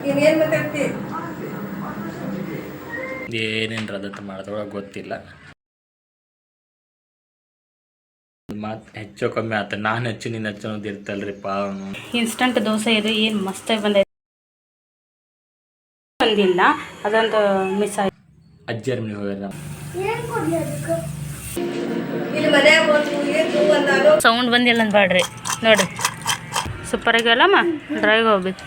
ನೀನೇನ್ ಏನೇನು ರದತ್ ಮಾಡ್ದೊಳಗೆ ಗೊತ್ತಿಲ್ಲ. ಮಾತು ಹೆಚ್ಚು ಕಮ್ಮಿ ಆತ. ನಾನು ಹೆಚ್ಚು ನೀನು ಹೆಚ್ಚು ಅನ್ನೋದು ಇರ್ತಲ್ರಿಪ್ಪ ಇನ್ಸ್ಟಂಟ್ ದೋಸೆ ಇದು ಏನು ಮಸ್ತಾಗಿ ಬಂದೈತೆ ಬಂದಿಲ್ಲ ಅದೊಂದು ಮಿಸ್ ಆಯ್ತು. ಅಜ್ಜರ ಮನೆ ಹೋಗ್ಯಾರ ಸೌಂಡ್ ಬಂದಿಲ್ಲ ಅಂದ್ಬಾಡ್ರಿ ನೋಡ್ರಿ. ಸೂಪರ್ ಆಗ್ಯಾವಲ್ಲಮ್ಮ ಡ್ರೈವ್ ಹೋಗ್ಬೇಕು.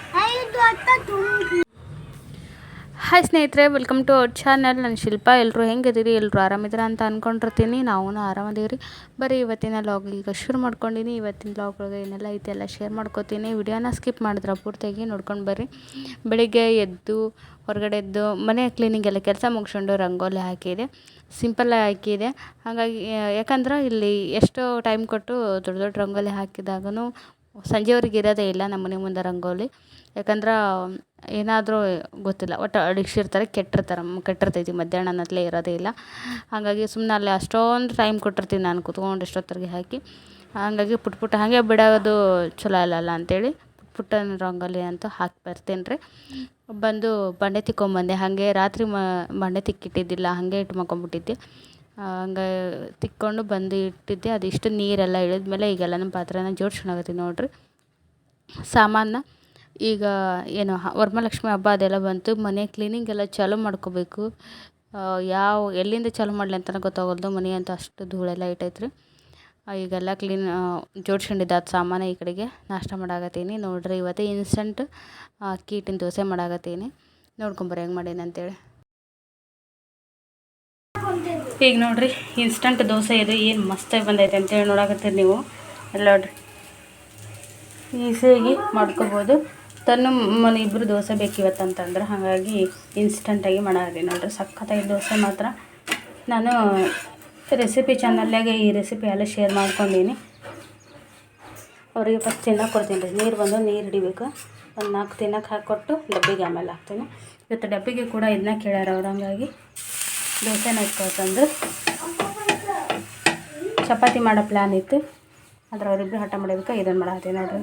ಹಾಯ್ ಸ್ನೇಹಿತರೆ ವೆಲ್ಕಮ್ ಟು ಅವರ್ ಚಾನಲ್ ನನ್ನ ಶಿಲ್ಪ. ಎಲ್ಲರೂ ಹೆಂಗಿದ್ದೀರಿ? ಎಲ್ಲರೂ ಆರಾಮಿದ್ದೀರ ಅಂತ ಅಂದ್ಕೊಂಡಿರ್ತೀನಿ ನಾವು ಆರಾಮದೀವ್ರಿ. ಬರೀ ಇವತ್ತಿನ ಲಾಗ್ ಈಗ ಶುರು ಮಾಡ್ಕೊಂಡಿನಿ. ಇವತ್ತಿನ ಲಾಗ್ ಒಳಗೆ ಏನೆಲ್ಲ ಐತೆ ಎಲ್ಲ ಶೇರ್ ಮಾಡ್ಕೋತೀನಿ. ವಿಡಿಯೋನ ಸ್ಕಿಪ್ ಮಾಡಿದ್ರೆ ಪೂರ್ತಿಯಾಗಿ ನೋಡ್ಕೊಂಡು ಬರ್ರಿ. ಬೆಳಿಗ್ಗೆ ಎದ್ದು, ಹೊರಗಡೆ ಎದ್ದು, ಮನೆ ಕ್ಲೀನಿಂಗ್ ಎಲ್ಲ ಕೆಲಸ ಮುಗಿಸ್ಕೊಂಡು ರಂಗೋಲಿ ಹಾಕಿದೆ. ಸಿಂಪಲ್ಲಾಗಿ ಹಾಕಿದೆ. ಹಾಗಾಗಿ, ಯಾಕಂದ್ರೆ ಇಲ್ಲಿ ಎಷ್ಟೋ ಟೈಮ್ ಕೊಟ್ಟು ದೊಡ್ಡ ದೊಡ್ಡ ರಂಗೋಲಿ ಹಾಕಿದಾಗೂ ಸಂಜೆವರೆಗೆ ಇರೋದೇ ಇಲ್ಲ ನಮ್ಮ ಮನೆ ಮುಂದೆ ರಂಗೋಲಿ. ಯಾಕಂದ್ರೆ, ಏನಾದರೂ ಗೊತ್ತಿಲ್ಲ. ಒಟ್ಟು ಇರ್ತಾರೆ, ಕೆಟ್ಟಿರ್ತಾರೆ, ಕೆಟ್ಟಿರ್ತೈತಿ. ಮಧ್ಯಾಹ್ನ ಅನ್ನತ್ಲೇ ಇರೋದೇ ಇಲ್ಲ. ಹಾಗಾಗಿ ಸುಮ್ಮನೆ ಅಲ್ಲಿ ಅಷ್ಟೊಂದು ಟೈಮ್ ಕೊಟ್ಟಿರ್ತೀನಿ ನಾನು, ಕುತ್ಕೊಂಡು ಎಷ್ಟೊತ್ತರಿಗೆ ಹಾಕಿ. ಹಾಗಾಗಿ ಪುಟ್ ಪುಟ್ಟ ಹಾಗೆ ಬಿಡೋದು ಚಲೋ ಇಲ್ಲಲ್ಲ ಅಂತೇಳಿ ಪುಟ್ ಪುಟ್ಟ ರಂಗೋಲಿ ಅಂತೂ ಹಾಕಿ ಬರ್ತೀನಿ ರೀ. ಬಂದು ಬಂಡೆ ತಿಕ್ಕೊಂಬಂದೆ. ಹಾಗೆ ರಾತ್ರಿ ಮ, ಬಂಡೆ ತಿಕ್ಕಿಟ್ಟಿದ್ದಿಲ್ಲ, ಹಾಗೆ ಇಟ್ಟು ಮಕ್ಕೊಂಬಿಟ್ಟಿದ್ದೆ ಹಂಗೆ ತಿಕ್ಕೊಂಡು ಬಂದು ಇಟ್ಟಿದ್ದೆ. ಅದಿಷ್ಟು ನೀರೆಲ್ಲ ಇಳಿದ್ಮೇಲೆ ಈಗೆಲ್ಲ ನಮ್ಮ ಪಾತ್ರೆನ ಜೋಡ್ಸ್ಕೊಳಕತ್ತೀನಿ ನೋಡಿರಿ. ಸಾಮಾನ ಈಗ ಏನು ವರಮಹಾಲಕ್ಷ್ಮಿ ಹಬ್ಬ ಅದೆಲ್ಲ ಬಂತು. ಮನೆ ಕ್ಲೀನಿಂಗ್ ಎಲ್ಲ ಚಾಲೂ ಮಾಡ್ಕೋಬೇಕು. ಯಾವ, ಎಲ್ಲಿಂದ ಚಾಲೂ ಮಾಡಲಿ ಅಂತಲೇ ಗೊತ್ತಾಗಲ್ದು. ಮನೆ ಅಂತ ಅಷ್ಟು ಧೂಳೆಲ್ಲ ಇಟ್ಟೈತ್ರಿ ಈಗೆಲ್ಲ ಕ್ಲೀನ್ ಜೋಡ್ಸ್ಕೊಂಡಿದ್ದೆ ಅದು ಸಾಮಾನು ಈ ಕಡೆಗೆ ನಾಷ್ಟ ಮಾಡಾಕತ್ತೀನಿ. ನೋಡಿರಿ, ಇವತ್ತು ಇನ್ಸ್ಟಂಟ್ ಅಕ್ಕಿ ಹಿಟ್ಟಿನ ದೋಸೆ ಮಾಡಾಕತ್ತೀನಿ. ನೋಡ್ಕೊಂಬರ್ರಿ ಹೆಂಗೆ ಮಾಡೀನಿ ಅಂತೇಳಿ. ಈಗ ನೋಡ್ರಿ ಇನ್ಸ್ಟಂಟ್ ದೋಸೆ ಇದು ಏನು ಮಸ್ತಾಗಿ ಬಂದೈತೆ ಅಂತೇಳಿ ನೋಡಕತ್ತೀರಿ ನೀವು. ಅಲ್ಲಿ ನೋಡ್ರಿ, ಈಸಿಯಾಗಿ ಮಾಡ್ಕೋಬೋದು. ತನ್ನ ಮನೆ ಇಬ್ಬರು ದೋಸೆ ಬೇಕು ಇವತ್ತಂತಂದ್ರೆ ಹಾಗಾಗಿ ಇನ್ಸ್ಟಂಟಾಗಿ ಮಾಡಿ ನೋಡ್ರಿ. ಸಖತ್ತಾಗಿ ದೋಸೆ ಮಾತ್ರ. ನಾನು ರೆಸಿಪಿ ಚಾನಲ್ನಾಗೆ ಈ ರೆಸಿಪಿ ಎಲ್ಲ ಶೇರ್ ಮಾಡ್ಕೊಂಡೀನಿ. ಅವರಿಗೆ ಫಸ್ಟ್ ತಿನ್ನಕ್ಕೆ ಕೊಡ್ತೀನಿ ರೀ. ನೀರು ಬಂದು ನೀರು ಹಿಡಿಬೇಕು. ಒಂದು ನಾಲ್ಕು ತಿನ್ನಕ್ಕೆ ಹಾಕಿಕೊಟ್ಟು ಡಬ್ಬಿಗೆ ಆಮೇಲೆ ಹಾಕ್ತೀನಿ. ಇವತ್ತು ಡಬ್ಬಿಗೆ ಕೂಡ ಇದನ್ನ ಕೇಳ್ಯಾರ ಅವ್ರು, ಹಂಗಾಗಿ ದೋಸೆನ ಇಟ್ಕೊಳ್ತಂದು ಚಪಾತಿ ಮಾಡೋ ಪ್ಲ್ಯಾನ್ ಇತ್ತು. ಆದ್ರೆ ಅವರಿಬ್ಬರು ಹಠ ಮಾಡಿದಕ್ಕೆ ಇದನ್ನು ಮಾಡತ್ತೀನಿ ನೋಡ್ರಿ.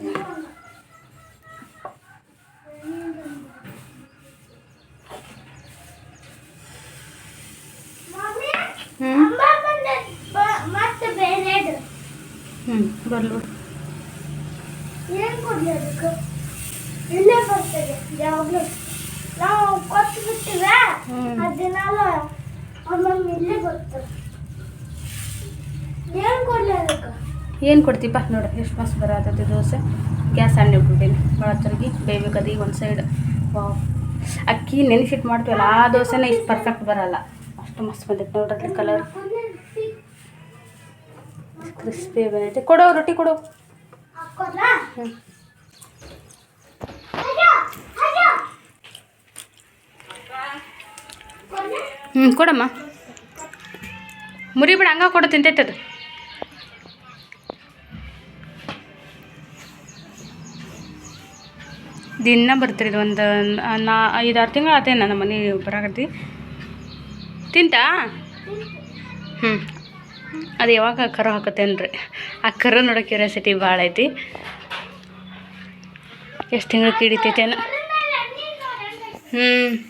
ಹ್ಞೂ ಬರ್ಲು ಯಾವಾಗಲೂ ನಾವು ಕೊಟ್ಟು ಬಿಟ್ಟಿವೆ. ಅದನ್ನೆಲ್ಲ ಏನ್ ಕೊಡ್ತೀಪ? ನೋಡ್ರಿ ಎಷ್ಟು ಮಸ್ತ್ ಬರತ್ತೈತಿ ದೋಸೆ. ಗ್ಯಾಸ್ ಹಣ್ಣು ಇಟ್ಬಿಟ್ಟೇನೆ. ಭಾಳ ತಿರುಗಿ ಬೇಯ್ಬೇಕದು ಈಗ ಒಂದು ಸೈಡ್ ವಾವ್. ಅಕ್ಕಿ ನೆನೆಸಿಟ್ಟು ಮಾಡ್ತೀವಲ್ಲ ಆ ದೋಸೆನ ಇಷ್ಟು ಪರ್ಫೆಕ್ಟ್ ಬರಲ್ಲ. ಅಷ್ಟು ಮಸ್ತ್ ಬಂದೈತೆ ನೋಡ್ರಿ ಕಲರ್ ಕ್ರಿಸ್ಪಿ ಬಂದೈತೆ. ಕೊಡೋ ರೊಟ್ಟಿ ಕೊಡೋ. ಹ್ಞೂ ಹ್ಞೂ, ಕೊಡಮ್ಮ. ಮುರಿ ಬಿಡ ಹಂಗ ಕೊಡು ಅದು. ದಿನ ಬರ್ತೀರಿ ಒಂದು ನಾ, ಐದಾರು ತಿಂಗಳು ಆತೇನು ನಮ್ಮ ಮನೆ ಬರಾಕತ್ತಿ ತಿಂತಾ? ಹ್ಞೂ. ಅದು ಯಾವಾಗ ಕರು ಹಾಕತ್ತೇನ್ರಿ ಆ ಕರು ನೋಡೋ ಕ್ಯೂರಿಯಾಸಿಟಿ ಭಾಳ ಐತಿ. ಎಷ್ಟು ತಿಂಗಳು ಕಿಡಿತೈತೇನು ಹ್ಞೂ.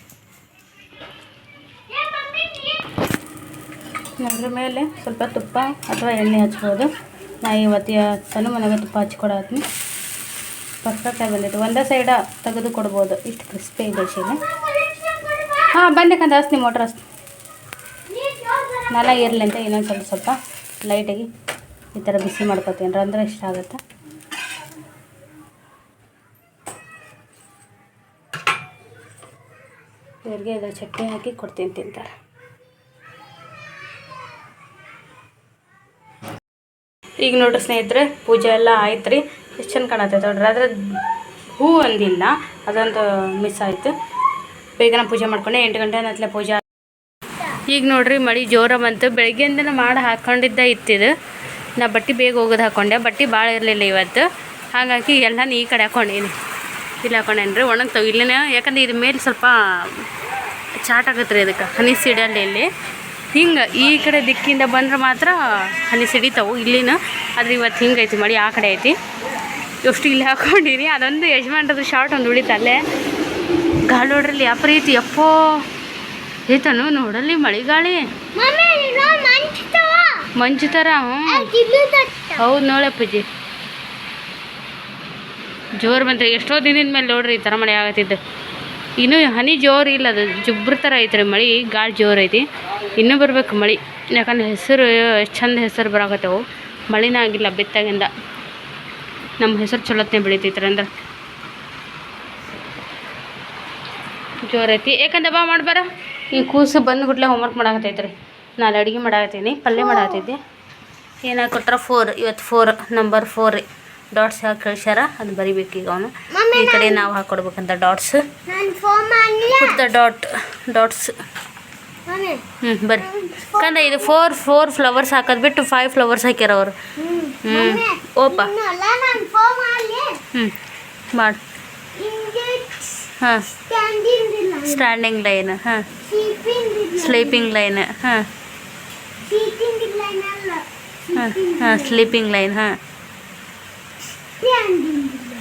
ಅದ್ರ ಮೇಲೆ ಸ್ವಲ್ಪ ತುಪ್ಪ ಅಥವಾ ಎಣ್ಣೆ ಹಚ್ಬೋದು. ನಾ ಇವತ್ತಿಯ ತನು ಮನೆಗೆ ತುಪ್ಪ ಹಚ್ಕೊಡತ್ನಿ ಪರ್ಫೆಕ್ಟಾಗಿ ಬಂದಿತ್ತು. ಒಂದೇ ಸೈಡ ತೆಗೆದು ಕೊಡ್ಬೋದು. ಇಷ್ಟು ಕ್ರಿಸ್ಪಿ ಇದೆ ಶೀಲೆ. ಹಾಂ ಬಂದಕ್ಕಂತ ಹಸ್ತಿ ಮೋಟ್ರ್ ಹಸ್ತಿ ನೆಲ ಇರಲಿ ಅಂತ ಇನ್ನೊಂದು ಸ್ವಲ್ಪ ಸ್ವಲ್ಪ ಲೈಟಾಗಿ ಈ ಥರ ಬಿಸಿ ಮಾಡ್ಕೊತೀನಿ. ಅಂದ್ರೆ ಇಷ್ಟ ಆಗುತ್ತೆ? ಇವ್ರಿಗೆ ಇದು ಚಟ್ನಿ ಹಾಕಿ ಕೊಡ್ತೀನಿ ತಿಂತಾರೆ. ಈಗ ನೋಡ್ರಿ ಸ್ನೇಹಿತರೆ, ಪೂಜೆ ಎಲ್ಲ ಆಯ್ತು ರೀ ಎಷ್ಟು ಚಂದ ಕಾಣತ್ತೈತೆ ನೋಡ್ರಿ ಆದರೆ ಹೂ ಒಂದಿಲ್ಲ, ಅದೊಂದು ಮಿಸ್ ಆಯಿತು. ಬೇಗನೆ ಪೂಜೆ ಮಾಡ್ಕೊಂಡೆ, ಎಂಟು ಗಂಟೆ ಅನ್ನತ್ಲೆ ಪೂಜೆ ಈಗ ನೋಡ್ರಿ ಮಳೆ ಜೋರ ಬಂತು. ಬೆಳಗ್ಗೆಯಿಂದನೇ ಮಾಡಿ ಹಾಕ್ಕೊಂಡಿದ್ದ ಇತ್ತಿದು. ನಾ ಬಟ್ಟೆ ಬೇಗ ಹೋಗೋದು ಹಾಕ್ಕೊಂಡೆ ಬಟ್ಟೆ ಭಾಳ ಇರಲಿಲ್ಲ ಇವತ್ತು. ಹಾಗಾಗಿ ಎಲ್ಲ ಈ ಕಡೆ ಹಾಕ್ಕೊಂಡೀನಿ ಇಲ್ಲಿ ರೀ ಒಣಗ್ತಾವೆ. ಇಲ್ಲಿನ ಯಾಕಂದ್ರೆ ಇದ್ರ ಮೇಲೆ ಸ್ವಲ್ಪ ಚಾಟ್ ಆಗುತ್ತೆ ರೀ ಅದಕ್ಕೆ ಹನಿ ಸಿಡಲ್ಲ ಇಲ್ಲಿ. ಹಿಂಗೆ ಈ ಕಡೆ ದಿಕ್ಕಿಂದ ಬಂದ್ರೆ ಮಾತ್ರ ಹನಿ ಸಿಡಿತಾವು ಇಲ್ಲಿನ. ಆದ್ರೆ ಇವತ್ತು ಹಿಂಗೈತಿ ಮಳೆ ಆ ಕಡೆ ಐತಿ. ಎಷ್ಟು ಇಲ್ಲಿ ಹಾಕೊಂಡಿರಿ? ಅದೊಂದು ಯಜಮಾನ್ರದ್ದು ಶಾರ್ಟ್ ಒಂದು ಉಳಿತಲ್ಲೇ ಗಾಳಿ ನೋಡ್ರಲ್ಲಿ ಯಾವ ರೀತಿ ಎಪ್ಪೋ ಏತನು ನೋಡಲ್ಲಿ ಮಳೆಗಾಳಿ. ಮಂಜು ಥರ ಹೌದು ನೋಡಪ್ಪಜ್ಜಿ ಜೋರು ಬಂದ್ರೆ ಎಷ್ಟೋ ದಿನದ ಮೇಲೆ ನೋಡ್ರಿ ಈ ಥರ ಮಳೆ ಆಗತ್ತಿದ್ದು. ಇನ್ನೂ ಹನಿ ಜೋರು ಇಲ್ಲ, ಅದು ಜುಬ್ರ ಥರ ಐತ್ರಿ ಮಳೆ, ಗಾಳಿ ಜೋರು ಐತಿ. ಇನ್ನೂ ಬರ್ಬೇಕು ಮಳೆ. ಯಾಕಂದ್ರೆ ಹೆಸರು ಎಷ್ಟು ಚಂದ ಹೆಸರು ಬರಾಕತ್ತವು. ಮಳಿನ ಆಗಿಲ್ಲ, ಬಿತ್ತಾಗಿಂದ. ನಮ್ಮ ಹೆಸರು ಚಲೋತ್ನೆ ಬೆಳಿತೈತ್ರಿ ಅಂದ್ರೆ. ಜೋರು ಐತಿ. ಯಾಕಂದ್ರೆ ಬಾ ಮಾಡ್ಬಾರ ಈ ಕೂಸು ಬಂದ್ಬಿಟ್ಲೆ ಹೋಮ್ವರ್ಕ್ ಮಾಡಾಕತ್ತೈತ್ರಿ. ನಾನು ಅಡುಗೆ ಮಾಡಾಕತ್ತೀನಿ, ಪಲ್ಯ ಮಾಡಾಕತ್ತೈತಿ. ಏನಾಗಿ ಕೊಟ್ಟಾರ ಫೋರ್ ಇವತ್ತು ಫೋರ್ ನಂಬರ್ ಫೋರ್ ರೀ. ಡಾಟ್ಸ್ ಹಾಕಿ ಕಳ್ಸ್ಯಾರ ಅದು ಬರಿಬೇಕು ಈಗ ಅವನು. ಈ ಕಡೆ ನಾವು ಹಾಕೊಡ್ಬೇಕಂತ ಡಾಟ್ಸ್ ದ ಡಾಟ್ ಡಾಟ್ಸ್ ಹ್ಞೂ ಬರ್ರಿ. ಕಂದ ಇದು ಫೋರ್ ಫೋರ್ ಫ್ಲವರ್ಸ್ ಹಾಕೋದು ಬಿಟ್ಟು ಫೈವ್ ಫ್ಲವರ್ಸ್ ಹಾಕ್ಯಾರ ಅವರು. ಹ್ಞೂ ಓಪ. ಹ್ಞೂ ಮಾಡಿ. ಹಾಂ. ಸ್ಟ್ಯಾಂಡಿಂಗ್ ಲೈನ್ ಹಾಂ. ಸ್ಲೀಪಿಂಗ್ ಲೈನ್ ಹಾಂ. ಹಾಂ ಹಾಂ ಸ್ಲೀಪಿಂಗ್ ಲೈನ್ ಹಾಂ.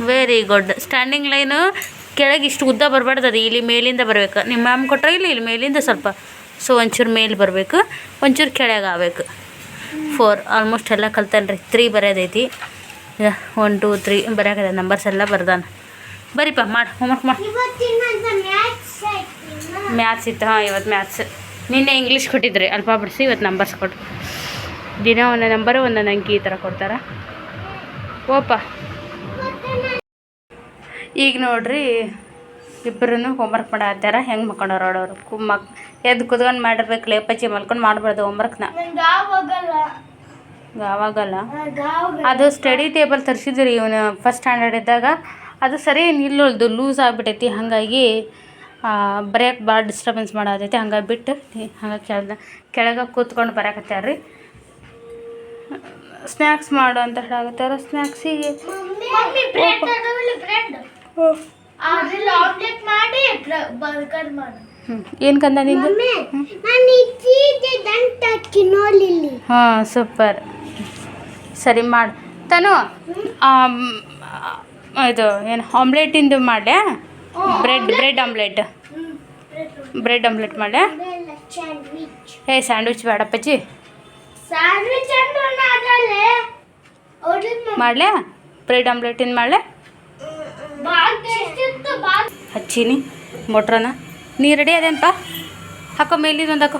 ವೆರಿ ಗುಡ್ ಸ್ಟ್ಯಾಂಡಿಂಗ್ ಲೈನು ಕೆಳಗೆ ಇಷ್ಟು ಉದ್ದ ಬರಬಾರ್ದು ಅದು ಇಲ್ಲಿ ಮೇಲಿಂದ ಬರಬೇಕು. ನಿಮ್ಮ ಮ್ಯಾಮ್ ಕೊಟ್ಟರೆ ಇಲ್ಲಿ ಇಲ್ಲಿ ಮೇಲಿಂದ ಸ್ವಲ್ಪ. ಸೊ ಒಂಚೂರು ಮೇಲೆ ಬರಬೇಕು. ಒಂಚೂರು ಕೆಳಗೆ ಆಗಬೇಕು. ಫೋರ್ ಆಲ್ಮೋಸ್ಟ್ ಎಲ್ಲ ಕಲ್ತಾನೆ ರೀ ತ್ರೀ ಬರೆಯೋದೈತಿ ಒನ್ ಟೂ ತ್ರೀ ಬರೆಯೋಕದ ನಂಬರ್ಸ್ ಎಲ್ಲ ಬರ್ದಾನ. ಬರೀಪ್ಪ ಮಾಡಿ. ಹೋಮ್ವರ್ಕ್ ಮಾಡಿ. ಮ್ಯಾಥ್ಸ್ ಇತ್ತು. ಹಾಂ, ಇವತ್ತು ಮ್ಯಾಥ್ಸ್ ನಿನ್ನೆ ಇಂಗ್ಲೀಷ್ ಕೊಟ್ಟಿದ್ರಿ. ಅಲ್ಪ ಬಿಡಿಸಿ, ಇವತ್ತು ನಂಬರ್ಸ್ ಕೊಟ್ಟು ದಿನ ಒಂದೊಂದು ನಂಬರು ಒಂದೊಂದು ಅಂಕಿ ಈ ಥರ ಕೊಡ್ತಾರೆ. ಓಪ. ಈಗ ನೋಡ್ರಿ ಇಬ್ಬರೂ ಹೋಮ್ವರ್ಕ್ ಮಾಡತ್ತಾರ ಹೆಂಗೆ ಮಕ್ಕೊಂಡವ್ರು ಅವ್ರವ್ರು ಕುಮ್ಮಕ್ ಮಕ್ ಎದ್ದು ಕುತ್ಕೊಂಡು ಮಾಡಿರ್ಬೇಕು ಲೇಪಚ್ಚಿ ಮಲ್ಕೊಂಡು ಮಾಡ್ಬಾರ್ದು ಹೋಮ್ವರ್ಕ್ನ ಆವಾಗಲ್ಲ ಅದು ಸ್ಟಡಿ ಟೇಬಲ್ ತರಿಸಿದ್ರಿ ಇವನು ಫಸ್ಟ್ ಸ್ಟ್ಯಾಂಡರ್ಡ್ ಇದ್ದಾಗ. ಅದು ಸರಿ ನಿಲ್ಲೋಳ್ದು ಲೂಸ್ ಆಗಿಬಿಟ್ಟೈತಿ ಹಾಗಾಗಿ ಬರೆಯೋಕೆ ಭಾಳ ಡಿಸ್ಟರ್ಬೆನ್ಸ್ ಮಾಡತೈತಿ. ಹಂಗಾಗಿ ಬಿಟ್ಟು ಹಂಗಾಗಿ ಕೆಳಗೆ ಕೆಳಗೆ ಕೂತ್ಕೊಂಡು ಬರೆಯಕತ್ಯಾರ ಸ್ನ್ಯಾಕ್ಸ್ ಮಾಡು ಅಂತ ಹೇಳಾಗತ್ತಾರ ಸ್ನ್ಯಾಕ್ಸಿಗೆ ಅದ್ರಲ್ಲಿ ಆಮ್ಲೆಟ್ ಮಾಡಿ ಬರ್ಗರ್ ಮಾಡು. ಏನು ಕಂದ ನಿಂದು? ಮಮ್ಮಿ ನಾನು ದಂಟ ಹಾಂ ಸೂಪರ್ ಸರಿ ಮಾಡು. ತಾನು ಆ, ಇದು ಏನು ಆಮ್ಲೆಟಿಂದು ಮಾಡ್ಯಾ? Bread bread omelette bread omelette ಮಾಡ್ಯಾ? ಏ ಸ್ಯಾಂಡ್ವಿಚ್ ಬೇಡಪ್ಪಜ್ಜಿ ಸ್ಯಾಂಡ್ವಿಚ್ ಅಂದ್ರೆ ಅದರಲ್ಲಿ ಅವ್ರದ್ದು ಮಾಡಲೇ ಬ್ರೆಡ್ ಆಮ್ಲೆಟಿಂದು ಮಾಡಲೇ ಭಾಳ ಟೇಸ್ಟ್ ಇತ್ತು ಭಾಳ ಹಚ್ಚೀನಿ, ಮೊಟ್ರನ. ನೀ ರೆಡಿ ಅದೇನಪ್ಪ ಹಾಕೋ ಒಂದು ಹಾಕೋ.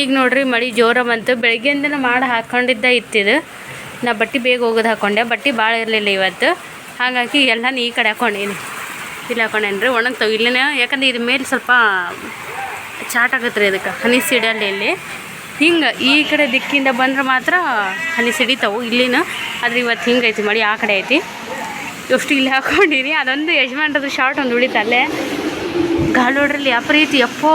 ಈಗ ನೋಡ್ರಿ, ಮಳೆ ಜೋರ ಬಂತು. ಬೆಳಗ್ಗೆಯಿಂದ ಮಾಡಿ ಹಾಕೊಂಡಿದ್ದ ಇತ್ತಿದು. ನಾ ಬಟ್ಟೆ ಬೇಗ ಹೋಗೋದು ಹಾಕೊಂಡೆ. ಬಟ್ಟೆ ಭಾಳ ಇರಲಿಲ್ಲ ಇವತ್ತು. ಹಾಗಾಗಿ ಎಲ್ಲ ಈ ಕಡೆ ಹಾಕೊಂಡೀನಿ. ಇಲ್ಲಿ ಹಾಕೊಂಡೇನಿ ರೀ ತಗೋ ಇಲ್ಲಿನ ಯಾಕಂದ್ರೆ ಇದ್ರ ಮೇಲೆ ಸ್ವಲ್ಪ ಚಾಟ್ ಆಗುತ್ತೆ ರೀ ಅದಕ್ಕೆ ಹನಿ ಸಿಡಲ್ಲ ಇಲ್ಲಿ. ಹಿಂಗೆ ಈ ಕಡೆ ದಿಕ್ಕಿಂದ ಬಂದ್ರೆ ಮಾತ್ರ ಹನಿ ಸಿಡಿತಾವು ಇಲ್ಲಿನ. ಆದರೆ ಇವತ್ತು ಹಿಂಗೈತಿ ಮಳೆ, ಆ ಕಡೆ ಐತಿ. ಎಷ್ಟು ಇಲ್ಲಿ ಹಾಕೊಂಡಿರಿ ಅದೊಂದು ಯಜಮಾನ್ರದ್ದು ಶಾರ್ಟ್ ಒಂದು ಉಳಿತಲ್ಲೇ. ಗಾಳೋಡ್ರಲ್ಲಿ ಯಾವ ಪ್ರೀತಿ ಯಪ್ಪೋ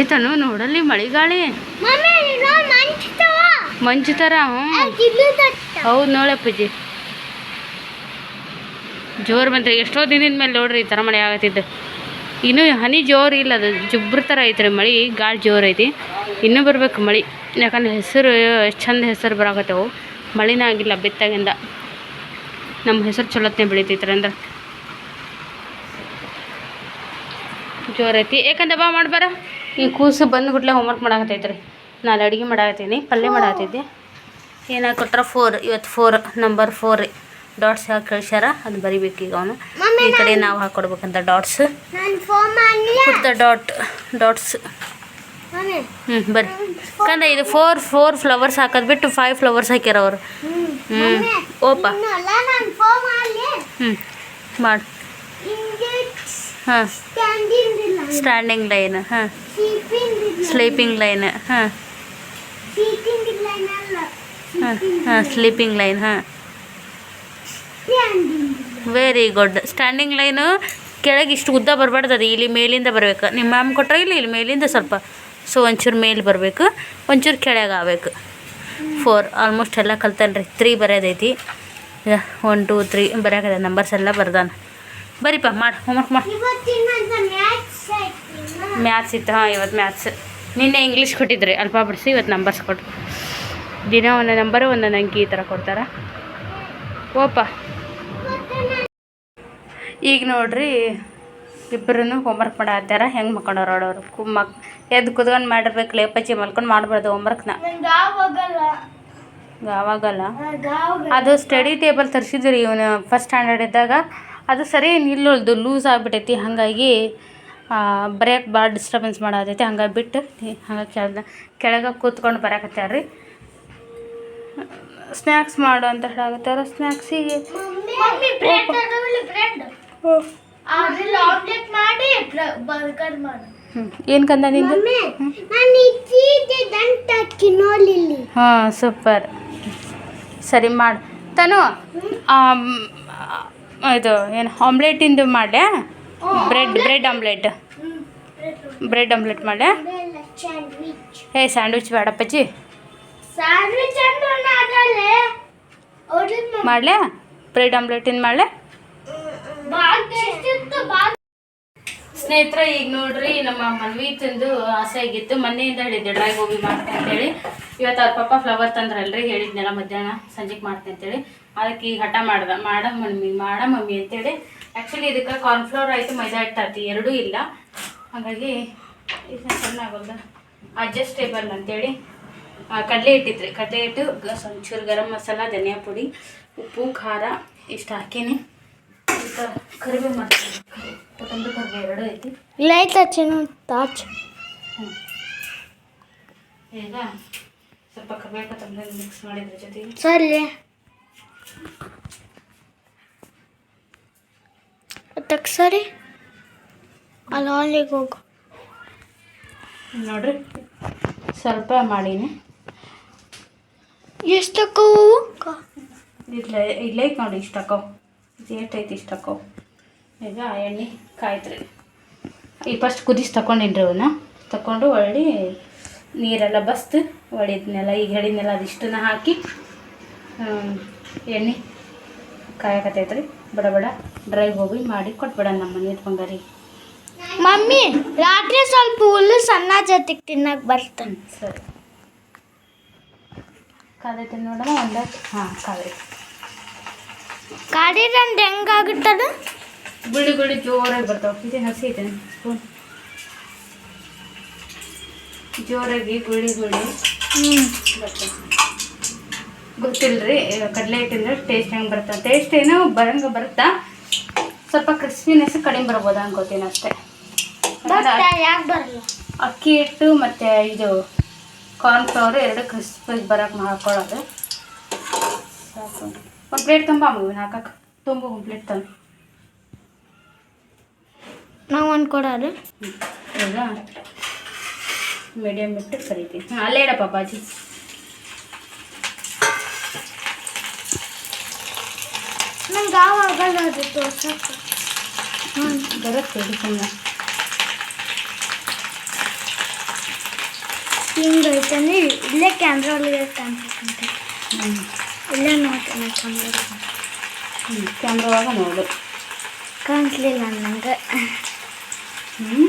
ಏತನು ನೋಡಲ್ಲಿ ಮಳೆ ಗಾಳಿ ಮಮ್ಮಿ ನೀನು ಮಂಚ್ತವ. ಮಂಜು ಥರ ಹೌದು ನೋಡಪ್ಪಜ್ಜಿ ಜೋರು ಬಂತ್ರಿ ಎಷ್ಟೋ ದಿನದ ಮೇಲೆ ನೋಡ್ರಿ ಈ ಥರ ಮಳೆ ಆಗತ್ತಿದ್ದು. ಇನ್ನೂ ಹನಿ ಜೋರು ಇಲ್ಲ ಅದು ಜುಬ್ರ ಥರ ಐತ್ರಿ ಮಳೆ. ಗಾಳಿ ಜೋರು ಐತಿ. ಇನ್ನೂ ಬರ್ಬೇಕು ಮಳೆ. ಯಾಕಂದ್ರೆ ಹೆಸರು ಎಷ್ಟು ಚಂದ ಹೆಸರು ಬರಾಕತ್ತವು. ಮಳಿನ ಆಗಿಲ್ಲ ಬಿತ್ತಾಗಿಂದ. ನಮ್ಮ ಹೆಸರು ಚಲೋತ್ನೆ ಬೆಳಿತೈತ್ರಿ ಅಂದ್ರೆ. ಜೋರೈತಿ. ಯಾಕಂದ್ರೆ ಬಾ ಮಾಡ್ಬಾರ ಈ ಕೂಸು ಬಂದ್ಬಿಟ್ಲೆ ಹೋಮ್ವರ್ಕ್ ಮಾಡಾಕತ್ತೈತ್ರಿ. ನಾನು ಅಡುಗೆ ಮಾಡಾಕತ್ತೀನಿ ಪಲ್ಯ ಮಾಡಾಕತ್ತೈತಿ ಏನಾಗ ಕೊಟ್ರ ಫೋರ್ ಇವತ್ತು ಫೋರ್ ನಂಬರ್ ಫೋರ್ ರೀ ಡಾಟ್ಸ್ ಹಾಕಿ ಕಳ್ಸ್ಯಾರ ಅದು ಬರಿಬೇಕು ಈಗ ಅವನು. ಈ ಕಡೆ ನಾವು ಹಾಕೊಡ್ಬೇಕಂತ ಡಾಟ್ಸ್ ಡಾಟ್ ಡಾಟ್ಸ್ ಹ್ಞೂ ಬರ್ರಿ. ಕಂದ ಇದು ಫೋರ್ ಫೋರ್ ಫ್ಲವರ್ಸ್ ಹಾಕೋದು ಬಿಟ್ಟು ಫೈವ್ ಫ್ಲವರ್ಸ್ ಹಾಕ್ಯಾರ ಅವರು. ಹ್ಞೂ ಓಪ. ಹ್ಞೂ ಮಾಡಿ. ಹಾಂ. ಸ್ಟ್ಯಾಂಡಿಂಗ್ ಲೈನ್ ಹಾಂ. ಸ್ಲೀಪಿಂಗ್ ಲೈನ್ ಹಾಂ. ಹಾಂ ಹಾಂ ಸ್ಲೀಪಿಂಗ್ ಲೈನ್ ಹಾಂ. ವೆರಿ ಗುಡ್ ಸ್ಟ್ಯಾಂಡಿಂಗ್ ಲೈನು ಕೆಳಗೆ ಇಷ್ಟು ಉದ್ದ ಬರಬಾರ್ದು ಅದು ಇಲ್ಲಿ ಮೇಲಿಂದ ಬರಬೇಕು. ನಿಮ್ಮ ಮ್ಯಾಮ್ ಕೊಟ್ಟರೆ ಇಲ್ಲಿ ಇಲ್ಲಿ ಮೇಲಿಂದ ಸ್ವಲ್ಪ? ಸೊ ಒಂಚೂರು ಮೇಲೆ ಬರಬೇಕು. ಒಂಚೂರು ಕೆಳಗೆ ಆಗಬೇಕು. ಫೋರ್ ಆಲ್ಮೋಸ್ಟ್ ಎಲ್ಲ ಕಲ್ತಾನೆ ರೀ ತ್ರೀ ಬರೆಯೋದೈತಿ ಒನ್ ಟೂ ತ್ರೀ ಬರೆಯೋಕದ ನಂಬರ್ಸ್ ಎಲ್ಲ ಬರ್ದಾನ. ಬರೀಪ್ಪ, ಮಾಡಿ ಹೋಮ್ವರ್ಕ್ ಮಾಡಿ. ಮ್ಯಾಥ್ಸ್ ಇತ್ತು. ಹಾಂ, ಇವತ್ತು ಮ್ಯಾಥ್ಸ್ ನಿನ್ನೆ ಇಂಗ್ಲೀಷ್ ಕೊಟ್ಟಿದ್ರಿ. ಅಲ್ಪ ಬಿಡಿಸಿ, ಇವತ್ತು ನಂಬರ್ಸ್ ಕೊಟ್ಟು ದಿನ ಒಂದೊಂದು ನಂಬರು ಒಂದೊಂದು ಅಂಕಿ ಈ ಥರ ಕೊಡ್ತಾರೆ. ಓಪ ಈಗ ನೋಡ್ರಿ ಇಬ್ಬರೂ ಹೋಮ್ವರ್ಕ್ ಮಾಡತ್ತಾರ ಹೆಂಗೆ ಮಕ್ಕೊಂಡವ್ರು ಆಡೋರು. ಮಕ್ ಎದ್ದು ಕುತ್ಕೊಂಡು ಮಾಡಿರ್ಬೇಕು ಲೇಪಚ್ಚಿ ಮಲ್ಕೊಂಡು ಮಾಡಬಾರ್ದು ಹೋಮ್ವರ್ಕ್ನ ಆವಾಗಲ್ಲ. ಅದು ಸ್ಟಡಿ ಟೇಬಲ್ ತರಿಸಿದ್ರಿ ಇವನು ಫಸ್ಟ್ ಸ್ಟ್ಯಾಂಡರ್ಡ್ ಇದ್ದಾಗ. ಅದು ಸರಿ ನಿಲ್ಲೋಳ್ದು ಲೂಸ್ ಆಗಿಬಿಟ್ಟೈತಿ ಹಾಗಾಗಿ ಬರೆಯಕ್ ಭಾಳ ಡಿಸ್ಟರ್ಬೆನ್ಸ್ ಮಾಡೋದೈತಿ ಹಂಗಾಗಿ ಬಿಟ್ಟು ಹಂಗೆ ಕೆಳ್ದ ಕೆಳಗೆ ಕೂತ್ಕೊಂಡು ಬರಕತ್ತಾರ್ರಿ ಸ್ನ್ಯಾಕ್ಸ್ ಮಾಡು ಅಂತ ಹೇಳಾಗತ್ತಾರ ಸ್ನ್ಯಾಕ್ಸಿಗೆ ಮಾಡಿ ಬರ್ಗರ್ ಮಾಡು. ಹ್ಞೂ ಏನು ಕಂದ ನಿಂದು? ಹಾಂ ಸೂಪರ್. ಸರಿ ಮಾಡು. ತಾನು ಇದು ಏನು ಆಮ್ಲೆಟಿಂದು ಮಾಡ್ಯಾ? Bread bread omelette bread omelette ಮಾಡ್ಯಾ? Sandwich ಏ ಸ್ಯಾಂಡ್ವಿಚ್ ಬೇಡಪ್ಪಜ್ಜಿ ಮಾಡಲೇ ಬ್ರೆಡ್ ಆಮ್ಲೆಟಿಂದ ಮಾಡಲೇ ಭಾಳ ಟೇಸ್ಟ್ ಇತ್ತು ಭಾಳ ಸ್ನೇಹಿತರೆ, ಈಗ ನೋಡ್ರಿ ನಮ್ಮ ಮನ್ವಿ ತಂದು ಆಸೆ ಆಗಿತ್ತು. ಮೊನ್ನೆಯಿಂದ ಹೇಳಿದ್ದೆ ಡ್ರೈ ಗೋಬಿ ಮಾಡ್ತೀನಿ ಅಂತೇಳಿ. ಇವತ್ತು ಅವ್ರ ಪಪ್ಪ ಫ್ಲವರ್ ತಂದ್ರಲ್ರಿ, ಹೇಳಿದ್ನೆಲ್ಲ ಮಧ್ಯಾಹ್ನ, ಸಂಜೆಗೆ ಮಾಡ್ತೀನಿ ಅಂತೇಳಿ. ಅದಕ್ಕೆ ಈಗ ಹಠ ಮಾಡ್ದೆ, ಮಾಡ ಮಮ್ಮಿ ಮಾಡ ಮಮ್ಮಿ ಅಂತೇಳಿ. ಆ್ಯಕ್ಚುಲಿ ಇದಕ್ಕೆ ಕಾರ್ನ್ಫ್ಲವರ್ ಆಯಿತು, ಮೈದಾ ಹಿಟ್ಟಾಯ್ತು ಎರಡೂ ಇಲ್ಲ. ಹಾಗಾಗಿ ಇದು ಚೆನ್ನಾಗಲ್ಲ ಅಡ್ಜಸ್ಟೇಬಲ್ ಅಂತೇಳಿ. ಕಡಲೆ ಹಿಟ್ಟಿದ್ರಿ ಕಡಲೆ ಹಿಟ್ಟು ಒಂಚೂರು ಗರಂ ಮಸಾಲ, ಧನಿಯಾ ಪುಡಿ, ಉಪ್ಪು, ಖಾರ, ಇಷ್ಟು ಹಾಕೀನಿ. ಕರಿಬೇವು ಮಾಡ್ತೀನಿ. ಕೊತ್ತಂಬರಿ ಕರಿಬೇವು ಎರಡು ಐತಿ. ಲೈಟ್ ಹಚ್ಚೇನು ತಾಚ್ ಈಗ ಸ್ವಲ್ಪ ಕರಿಬೇವು ಕೊತ್ತಂಬರಿ ಮಿಕ್ಸ್ ಮಾಡಿದ್ರ ಜೊತೆಗೆ. ಸರಿ. ತಕ್ ಸರಿ. ಅಲ್ಲಿ ಆಲಿಗೆ ಹೋಗು. ನೋಡ್ರಿ ಸ್ವಲ್ಪ ಮಾಡೀನಿ. ಎಷ್ಟಕ್ಕೂ ಇಲ್ಲ ಲೈಟ್ ನೋಡಿ ಇಷ್ಟು ಇದು ಏಟ್ ಐತಿ ಇಷ್ಟು ತಕೋ ಈಗ ಎಣ್ಣೆ ಕಾಯ್ತ್ರಿ. ಈ ಫಸ್ಟ್ ಕುದಿಸಿ ತಗೊಂಡಿನ್ರಿ ಅವನ್ನ ತಗೊಂಡು ಹೊಳ್ಳಿ ನೀರೆಲ್ಲ ಬಸ್ತು ಒಳಿದ್ನೆಲ್ಲ ಈಗ ಹೇಳಿದ್ನೆಲ್ಲ ಅದಿಷ್ಟನ್ನ ಹಾಕಿ ಎಣ್ಣೆ ಕಾಯಕತ್ತೈತ್ರಿ. ಬಡ ಬಡ ಡ್ರೈ ಹೋಗಿ ಮಾಡಿ ಕೊಟ್ಬಿಡ ನಮ್ಮ ಮನೆ ಬಂಗಾರಿ ಮಮ್ಮಿ ರಾತ್ರಿ ಸ್ವಲ್ಪ ಹುಲ್ಲು ಸಣ್ಣ ಜೊತೆಗೆ ತಿನ್ನಕ್ಕೆ ಬರ್ತಾನೆ. ಸರಿ. ಕಾದೈತೆ ನೋಡೋಣ ಒಂದು ಹಾಂ ಕಾದೈತೆ ದಂಡ ಹೆಂಗಾಗುತ್ತದ? ಗುಳಿ ಗುಳಿ ಜೋರಾಗಿ ಬರ್ತಾವೆ. ಇದೆ ಹಸಿ ಇದೆ. ಸ್ಪೂನ್ ಜೋರಾಗಿ ಗುಳಿ ಗುಳಿ ಬರ್ತವೆ. ಗೊತ್ತಿಲ್ರಿ ಕಡಲೆ ಹಿಟ್ಟಿಂದ ಟೇಸ್ಟ್ ಹೆಂಗೆ ಬರುತ್ತೆ? ಟೇಸ್ಟ್ ಏನೋ ಬರಂಗ ಬರುತ್ತಾ? ಸ್ವಲ್ಪ ಕ್ರಿಸ್ಪಿನೆಸ್ ಕಡಿಮೆ ಬರ್ಬೋದು ಅನ್ಕೋತೀನಿ ಅಷ್ಟೇ. ಅಕ್ಕಿ ಹಿಟ್ಟು ಮತ್ತು ಇದು ಕಾರ್ನ್ಫ್ಲವರ್ ಎರಡು ಕ್ರಿಸ್ಪಿಗೆ ಬರಕ್ಕೆ ಮಾಡ್ಕೊಳ್ಳೋದು ಸಾಕು. ಒಂದು ಪ್ಲೇಟ್ ತುಂಬ ಮಗುವಿನ ಹಾಕಕ್ಕೆ ತುಂಬ ಒಂದು ಪ್ಲೇಟ್ ತಂದು ನಾವು ಅನ್ಕೊಡೋದು ಈಗ ಮೀಡಿಯಮ್ ಇಟ್ಟು ಕರಿತೀವಿ ಹಾಂ ಅಲ್ಲೇ ಇಡಪ್ಪ ಬಾಜಿ ನಂಗೆ ಯಾವ ಆಗಲ್ಲ ಅದು ತೋರ್ಸಕ್ಕೆ ಬರುತ್ತೆ ಇದು ಸುಮ್ಮನೆ ಹಿಂಗೆ ಐತಂದ್ರೆ ಇಲ್ಲೇ ಕ್ಯಾಮ್ರಾ ಒಳಗೆ ಕಾಣಿಸುತ್ತೆ ಹ್ಞೂ ಇಲ್ಲೇ ನೋಡ್ತೀನಿ ಕ್ಯಾಮ್ರಾ ಹ್ಞೂ ಕ್ಯಾಮ್ರಾ ಒಳಗೆ ನೋಡು ಕಾಣಿಸ್ಲಿಲ್ಲ ನಂಗೆ ಹ್ಞೂ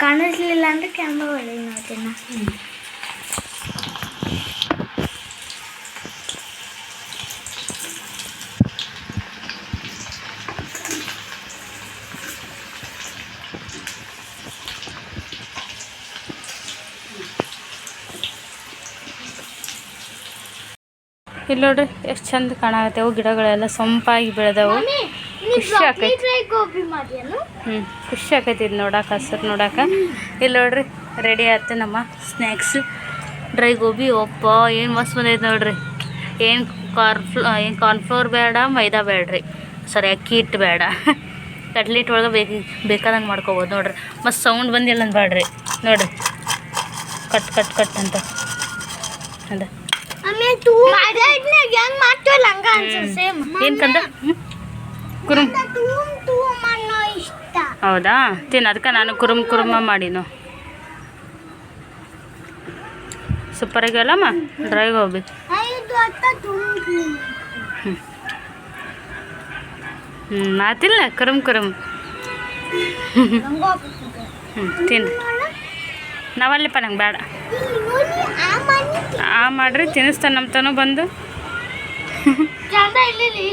ಕಾಣಿಸ್ಲಿಲ್ಲ ಅಂದ್ರೆ ಕ್ಯಾಮ್ರಾ ಒಳಗೆ ನೋಡ್ತೀನಿ ಇಲ್ಲಿ ನೋಡ್ರಿ ಎಷ್ಟು ಚಂದ ಕಾಣಾಕತ್ತೇವು. ಗಿಡಗಳೆಲ್ಲ ಸೊಂಪಾಗಿ ಬೆಳೆದವು. ಖುಷಿ ಆಕೈತಿ. ಹ್ಞೂ ಖುಷಿ ಆಕೈತಿ ಇದು ನೋಡಕ್ಕೆ ಹಸಿರು ನೋಡಕ್ಕೆ ಇಲ್ಲಿ ನೋಡ್ರಿ ರೆಡಿ ಆಯ್ತು ನಮ್ಮ ಸ್ನ್ಯಾಕ್ಸ್ ಡ್ರೈ ಗೋಬಿ ಒಪ್ಪ ಏನು ಮಸ್ತ್ ಬಂದೈತೆ ನೋಡ್ರಿ. ಏನು ಕಾರ್ನ್ಫ್ಲ ಏನು ಕಾರ್ನ್ಫ್ಲೋರ್ ಬೇಡ ಮೈದಾ ಬೇಡ್ರಿ. ಸರಿ ಅಕ್ಕಿ ಹಿಟ್ಟು ಬೇಡ. ಕಡ್ಲೆ ಹಿಟ್ಟು ಒಳಗೆ ಬೇಕು ಬೇಕಾದಂಗೆ ಮಾಡ್ಕೋಬೋದು ನೋಡ್ರಿ. ಮಸ್ತ್ ಸೌಂಡ್ ಬಂದಿಲ್ಲ ಅಂದ್ಬೇಡ್ರಿ ಬೇಡ್ರಿ ನೋಡ್ರಿ. ಕಟ್ ಕಟ್ ಕಟ್ ಅಂತ. ಅಂದ. ಆಮೇಲೆ ತೂ ಹೆಂಗ್ ಮಾಡ್ತೀವಲ್ಲ ಹಂಗ ಅನ್ಸುತ್ತೆ ಸೇಮ್ ಏನು ಕಂದ ಹ್ಞೂ ಕುರುಮ್. ತೂಮ್ ತೂಮ್ ಅನ್ನೋ ಇಷ್ಟ. ಹೌದಾ? ತಿನ್ ಅದಕ್ಕೆ ನಾನು ಕುರುಮ್ ಕುರುಮ ಮಾಡಿನು. ಸೂಪರ್ ಆಗ್ಯಾವಲ್ಲಮ್ಮ ಡ್ರೈ ಗೋಬಿ ಐದು ಅತ್ತ ತೂಮ್ ಹ್ಞೂ ಮಾತಿಲ್ಲ ಕುರುಮ್ ಕುರುಮ್. ಹ್ಞೂ ತಿನ್ರಿ ನಾವಲ್ಲಪ್ಪ ನಂಗೆ ಬೇಡ. ಆ ಮಾಡ್ರಿ ತಿನ್ನಿಸ್ತಾನೆ ನಮ್ಮ ತನು ಬಂದು.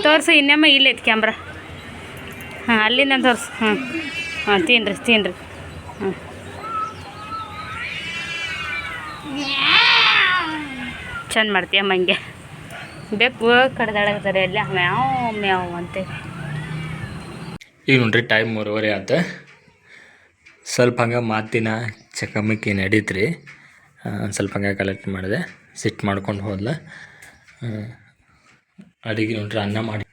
ತೋರಿಸು, ಇನ್ನೇಮ್ಮ ಇಲ್ಲೈತಿ ಕ್ಯಾಮ್ರಾ. ಹಾಂ ಅಲ್ಲಿಂದ ತೋರಿಸು. ಹ್ಞೂ ಹಾಂ, ತಿನ್ರಿ ತಿನ್ರಿ. ಹ್ಞೂ ಚಂದ ಮಾಡ್ತೀಯ ಹಂಗೆ. ಬೆಕ್ಕು ಕಡ್ದಾಡಕತ್ತಾರೆ ಎಲ್ಲ ಮ್ಯಾವ್ ಮ್ಯಾವ್ ಅಂತೆ. ಈಗ ನೋಡ್ರಿ ಟೈಮ್ ಮೂರುವರೆ ಆತ. ಸ್ವಲ್ಪ ಹಂಗೆ ಮಾತಿನ ಚಕಮಕಿ ನಡೀತ್ರಿ. ಒಂದು ಸ್ವಲ್ಪ ಹಂಗೆ ಕಲೆಕ್ಟ್ ಮಾಡಿದೆ. ಸಿಟ್ ಮಾಡ್ಕೊಂಡು ಹೋದ್ಲ. ಅಡುಗೆ ನೋಡ್ರಿ ಅನ್ನ ಮಾಡಿ.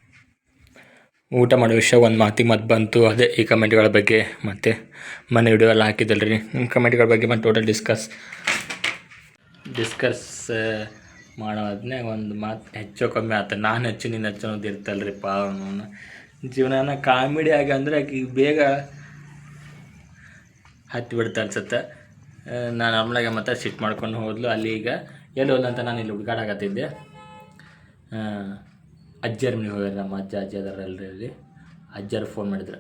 ಊಟ ಮಾಡೋ ವಿಷಯ ಒಂದು ಮಾತಿಗೆ ಮತ್ತೆ ಬಂತು. ಅದೇ ಈ ಕಮೆಂಟ್ಗಳ ಬಗ್ಗೆ ಮತ್ತು ಮನೆ ವಿಡಿಯೋ ಎಲ್ಲ ಹಾಕಿದ್ದಲ್ರಿ. ನಿಮ್ಮ ಕಮೆಂಟ್ಗಳ ಬಗ್ಗೆ ಮತ್ತು ಟೋಟಲ್ ಡಿಸ್ಕಸ್ ಡಿಸ್ಕಸ್ ಮಾಡೋದನ್ನೇ ಒಂದು ಮಾತು ಹೆಚ್ಚು ಕಮ್ಮಿ ಆತ. ನಾನು ಹೆಚ್ಚು, ನೀನು ಹೆಚ್ಚು ಅನ್ನೋದು ರೀ ಪಾ ಅವನು ಜೀವನನ ಕಾಮಿಡಿ ಆಗಿ ಅಂದರೆ ಈಗ ಬೇಗ ಹತ್ತಿ ಬಿಡುತ್ತೆ ಅನ್ಸುತ್ತೆ. ನಾನು ನಾರ್ಮಲಾಗಿ ಮತ್ತೆ ಸಿಟ್ ಮಾಡ್ಕೊಂಡು ಹೋದ್ಲು. ಅಲ್ಲಿ ಈಗ ಎಲ್ಲಿ ಅಂತ ನಾನು ಇಲ್ಲಿ ಹುಡುಗಾಡಕತ್ತಿದ್ದೆ ಅಜ್ಜರ ಮನೆಗೆ ಹೋಗ್ಯಾರ ನಮ್ಮ ಅಜ್ಜ ಅಜ್ಜ ಅದಾರಲ್ರಿ ಅಲ್ಲಿ ಅಜ್ಜರು ಫೋನ್ ಮಾಡಿದ್ರು.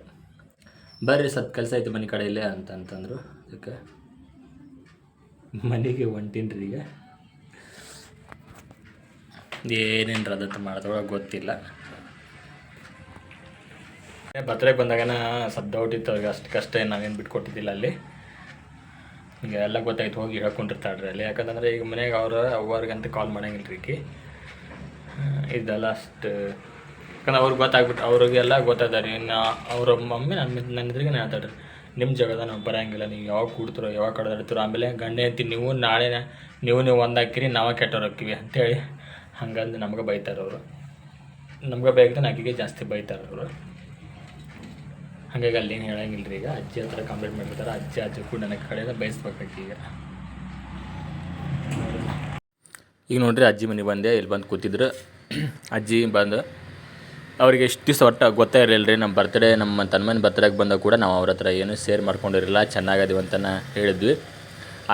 ಬರ್ರಿ ಸ್ವಲ್ಪ ಕೆಲಸ ಐತೆ ಮನೆ ಕಡೆ ಇಲ್ಲೇ ಅಂತ ಅದಕ್ಕೆ ಮನೆಗೆ ಹೊಂಟೀನ್ರಿ ಈಗ. ಏನೇನು ರದತ್ತು ಮಾಡ್ದೊಳಗೆ ಗೊತ್ತಿಲ್ಲ. ಬರ್ತಡೆಗೆ ಬಂದಾಗನ ಸದ್ದ ಡೌಟ್ ಅವ್ರಿಗೆ ಅಷ್ಟು ಕಷ್ಟ ಏನು ನಾವೇನು ಬಿಟ್ಕೊಟ್ಟಿದ್ದಿಲ್ಲ ಅಲ್ಲಿ. ಈಗ ಎಲ್ಲ ಗೊತ್ತಾಯ್ತು, ಹೋಗಿ ಹೇಳ್ಕೊಂಡಿರ್ತಾಳ್ರಿ ಅಲ್ಲಿ ಯಾಕಂದ್ರೆ ಈಗ ಮನೆಗೆ ಅವ್ರು ಅಂತ ಕಾಲ್ ಮಾಡಂಗಿಲ್ಲ ರೀ ಈಕಿ ಇದೆಲ್ಲ ಅಷ್ಟು, ಯಾಕಂದ್ರೆ ಅವ್ರಿಗೆ ಗೊತ್ತಾಗ್ಬಿಟ್ಟು ಅವ್ರಿಗೆಲ್ಲ ಗೊತ್ತಾಯ್ತಾರೆ ರೀ. ನಾ ಅವ್ರ ಮಮ್ಮಿ ನನ್ನ ನನ್ನ ಎದುರಿಗೆ ನಿಮ್ಮ ಜಗದ ನಾವು ಬರೋಂಗಿಲ್ಲ, ನೀವು ಯಾವಾಗ ಕೂಡ್ತಿರೋ, ಯಾವಾಗ ಕಡ್ದಾಡ್ತಿರೋ, ಆಮೇಲೆ ಗಂಡೆ ಅಂತೀನಿ ನೀವು ನಾಳೆ ನೀವು ನೀವು ಒಂದಾಕಿರಿ ನಾವೇ ಕೆಟ್ಟವ್ರು ಹಾಕಿವಿ ಅಂತೇಳಿ ಹಂಗಂದು ನಮ್ಗೆ ಬೈತಾರೆ ಅವರು. ನಮ್ಗೆ ಬೈಕ್ತಾನೆ ನಾಕಿಗೆ ಜಾಸ್ತಿ ಬೈತಾರೆ ಅವರು. ಹಾಗಾಗಿ ಅಲ್ಲಿ ಏನು ಹೇಳಂಗಿಲ್ಲ ರೀ ಈಗ ಅಜ್ಜಿ ಹತ್ರ ಕಂಪ್ಲೇಂಟ್ ಮಾಡಿರ್ತಾರೆ ಅಜ್ಜಿ ಅಜ್ಜಿ ಕೂಡ ನನಗೆ ಕಡೆಯಿಂದ ಬಯಸ್ಬೇಕಾಗಿ ಈಗ. ಈಗ ನೋಡ್ರಿ ಅಜ್ಜಿ ಮನೆಗೆ ಬಂದೆ, ಇಲ್ಲಿ ಬಂದು ಕೂತಿದ್ರು. ಅಜ್ಜಿ ಬಂದು, ಅವ್ರಿಗೆ ಎಷ್ಟು ದಿವಸ ಒಟ್ಟು ಗೊತ್ತೇ ಇರಲಿಲ್ಲ ರೀ ನಮ್ಮ ಬರ್ತ್ಡೇ ನಮ್ಮ ತನ್ಮನ ಬರ್ತಡೇಗೆ ಬಂದಾಗ ಕೂಡ ನಾವು ಅವ್ರ ಹತ್ರ ಏನು ಶೇರ್ ಮಾಡ್ಕೊಂಡಿರಲಿಲ್ಲ, ಚೆನ್ನಾಗದೀವಿ ಅಂತಲೇ ಹೇಳಿದ್ವಿ.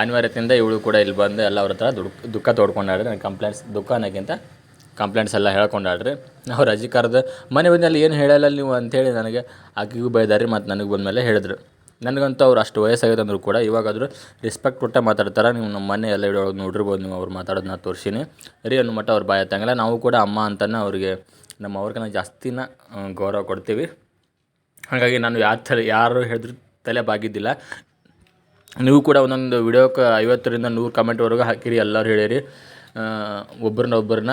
ಅನಿವಾರ್ಯತೆಯಿಂದ ಇವಳು ಕೂಡ ಇಲ್ಲಿ ಬಂದು ಎಲ್ಲ ಅವ್ರ ಹತ್ರ ದುಃಖ ತೋಡ್ಕೊಂಡಾಡ್ರಿ ನನಗೆ ಕಂಪ್ಲೇಂಟ್ಸ್ ದುಃಖ ಅನ್ನೋಕ್ಕಿಂತ ಕಂಪ್ಲೇಂಟ್ಸ್ ಎಲ್ಲ ಹೇಳ್ಕೊಂಡಾಡ್ರಿ ನಾವು ಅಜ್ಜಿ ಕರೆದು ಮನೆ ಬಂದಲ್ಲಿ ಏನು ಹೇಳಲ್ಲ ನೀವು ಅಂಥೇಳಿ ನನಗೆ ಆಕೆಗೂ ಬೈದಾರ್ರಿ ಮತ್ತು ನನಗೆ ಬಂದಮೇಲೆ ಹೇಳಿದ್ರು. ನನಗಂತೂ ಅವ್ರು ಅಷ್ಟು ವಯಸ್ಸಾಗಿದೆ ಅಂದರೂ ಕೂಡ ಇವಾಗಾದರೂ ರೆಸ್ಪೆಕ್ಟ್ ಕೊಟ್ಟೆ ಮಾತಾಡ್ತಾರೆ. ನೀವು ನಮ್ಮ ಮನೆ ಎಲ್ಲ ಇಡೋಳಗೆ ನೋಡಿರ್ಬೋದು ನೀವು ಅವ್ರು ಮಾತಾಡೋದು ನಾನು ತೋರಿಸಿನಿ. ರೀ ಅನ್ನೋ ಮಟ್ಟ ಅವ್ರು ಬಾಯ ತಂಗಲ್ಲ ನಾವು ಕೂಡ ಅಮ್ಮ ಅಂತಲೇ ಅವ್ರಿಗೆ ನಮ್ಮ ಅವ್ರಿಗಿನ್ನ ಜಾಸ್ತಿನ ಗೌರವ ಕೊಡ್ತೀವಿ. ಹಾಗಾಗಿ ನಾನು ಯಾರ ಥರ ಯಾರು ಹೇಳಿದ್ರು ತಲೆ ಬಾಗಿದ್ದಿಲ್ಲ. ನೀವು ಕೂಡ ಒಂದೊಂದು ವಿಡಿಯೋಕ್ಕೆ ಐವತ್ತರಿಂದ ನೂರು ಕಮೆಂಟ್ವರೆಗೂ ಹಾಕಿರಿ. ಎಲ್ಲರೂ ಹೇಳಿರಿ. ಒಬ್ಬರನ್ನ ಒಬ್ಬರನ್ನ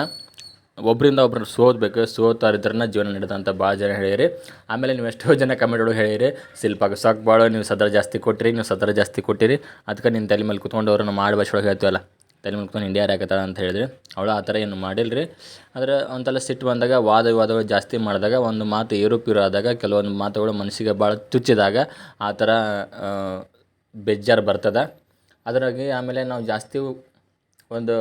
ಒಬ್ಬರಿಂದ ಒಬ್ಬರು ಸೋದ್ಬೇಕು ಸೋತಾರಿದ್ರನ್ನ ಜೀವನ ನಡೆದಂತ ಭಾಳ ಜನ ಹೇಳಿರಿ ಆಮೇಲೆ ನೀವು ಎಷ್ಟೋ ಜನ ಕಮೆಂಟ್ ಒಳಗೆ ಹೇಳಿರಿ ಶಿಲ್ಪಾಗ ಸಾಕು ಭಾಳ ನೀವು ಸದರ ಜಾಸ್ತಿ ಕೊಟ್ಟಿರಿ ನೀವು ಸದರ ಜಾಸ್ತಿ ಕೊಟ್ಟಿರಿ. ಅದಕ್ಕೆ ನಿನ್ನ ತಲೆ ಮೇಲೆ ಕುತ್ಕೊಂಡು ಅವ್ರನ್ನ ಮಾಡಿ ಭಾಷೆ ಒಳಗೆ ಹೇಳ್ತೀವಲ್ಲ, ತಲೆ ಮೇಲೆ ಕುತ್ಕೊಂಡು ಇಂಡಿಯಾ ಹಾಕತ್ತಾಳ ಅಂತ ಹೇಳಿದ್ರಿ. ಅವಳು ಆ ಥರ ಏನು ಮಾಡಿಲ್ಲ ರೀ ಆದರೆ ಒಂಥರ ಸಿಟ್ಟು ಬಂದಾಗ, ವಾದ ವಿವಾದಗಳು ಜಾಸ್ತಿ ಮಾಡಿದಾಗ, ಒಂದು ಮಾತು ಏರುಪೇರು ಆದಾಗ, ಕೆಲವೊಂದು ಮಾತುಗಳು ಮನಸ್ಸಿಗೆ ಭಾಳ ತುಚ್ಚಿದಾಗ, ಆ ಥರ ಬೆಜ್ಜಾರು ಬರ್ತದೆ. ಅದರಾಗಿ ಆಮೇಲೆ ನಾವು ಜಾಸ್ತಿ ಒಂದು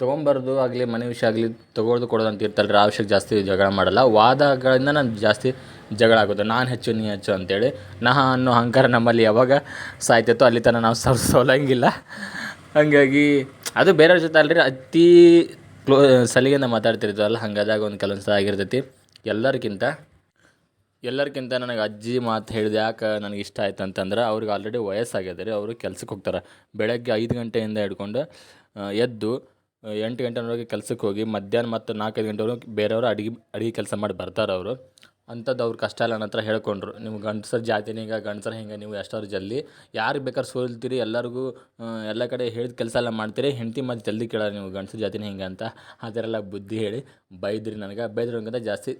ತೊಗೊಂಬಾರ್ದು ಆಗಲಿ, ಮನೆ ವಿಷಯ ಆಗಲಿ ತೊಗೊಳ್ದು ಕೊಡೋದು ಅಂತ ಇರ್ತಲ್ಲ ರೀ. ಆ ವಿಷಯಕ್ಕೆ ಜಾಸ್ತಿ ಜಗಳ ಮಾಡಲ್ಲ. ವಾದಗಳಿಂದ ನಾನು ಜಾಸ್ತಿ ಜಗಳ ಆಗೋದು ನಾನು ಹೆಚ್ಚು, ನೀ ಹೆಚ್ಚು ಅಂತೇಳಿ. ನಾ ಅನ್ನೋ ಅಹಂಕಾರ ನಮ್ಮಲ್ಲಿ ಯಾವಾಗ ಸಾಯ್ತೈತೋ ಅಲ್ಲಿ ತನಕ ನಾವು ಸರ್ ಸೋಲಂಗಿಲ್ಲ. ಹಾಗಾಗಿ ಅದು ಬೇರೆಯವ್ರ ಜೊತೆ ಅಲ್ರಿ. ಅತಿ ಕ್ಲೋ, ಸಲಿಗೆಯಿಂದ ಮಾತಾಡ್ತಿರ್ತೀವಲ್ಲ, ಹಂಗಾದಾಗ ಒಂದು ಕೆಲವೊಂದು ಆಗಿರ್ತೈತಿ. ಎಲ್ಲರಿಗಿಂತ ಎಲ್ಲರಿಗಿಂತ ನನಗೆ ಅಜ್ಜಿ ಮಾತು ಹೇಳಿದೆ ಯಾಕೆ ನನಗೆ ಇಷ್ಟ ಆಯ್ತು ಅಂತಂದ್ರೆ, ಅವ್ರಿಗೆ ಆಲ್ರೆಡಿ ವಯಸ್ಸಾಗಿದೆ ರೀ. ಅವರು ಕೆಲ್ಸಕ್ಕೆ ಹೋಗ್ತಾರೆ. ಬೆಳಗ್ಗೆ ಐದು ಗಂಟೆಯಿಂದ ಹಿಡ್ಕೊಂಡು ಎದ್ದು ಎಂಟು ಗಂಟೆವರೆಗೆ ಕೆಲಸಕ್ಕೆ ಹೋಗಿ ಮಧ್ಯಾಹ್ನ ಮತ್ತು ನಾಲ್ಕೈದು ಗಂಟೆವರೆಗೆ ಬೇರೆಯವರು ಅಡುಗೆ ಅಡುಗೆ ಕೆಲಸ ಮಾಡಿ ಬರ್ತಾರೆ ಅವರು. ಅಂಥದ್ದು ಅವ್ರು ಕಷ್ಟ ಇಲ್ಲ ನನ್ನ ಹೇಳ್ಕೊಂಡ್ರು. ನೀವು ಗಂಡಸರ ಜಾತಿನ ಹಿಂಗೆ ಗಂಡಸರ ಹಿಂಗೆ, ನೀವು ಎಷ್ಟಾದ್ರು ಜಲ್ದಿ ಯಾರಿಗೆ ಬೇಕಾದ್ರೆ ಸೋಲ್ತೀರಿ ಎಲ್ಲರಿಗೂ ಎಲ್ಲ ಕಡೆ ಹೇಳಿದ ಕೆಲಸ ಎಲ್ಲ ಮಾಡ್ತೀರಿ, ಹೆಂಡತಿ ಮತ್ತು ಜಲ್ದಿ ಕೇಳೋರು ನೀವು, ಗಂಡಸರ ಜಾತಿನ ಹಿಂಗೆ ಅಂತ. ಆ ಥರ ಎಲ್ಲ ಬುದ್ಧಿ ಹೇಳಿ ಬೈದ್ರಿ ನನಗೆ. ಬೈದ್ರಂಗಿಂತ ಜಾಸ್ತಿ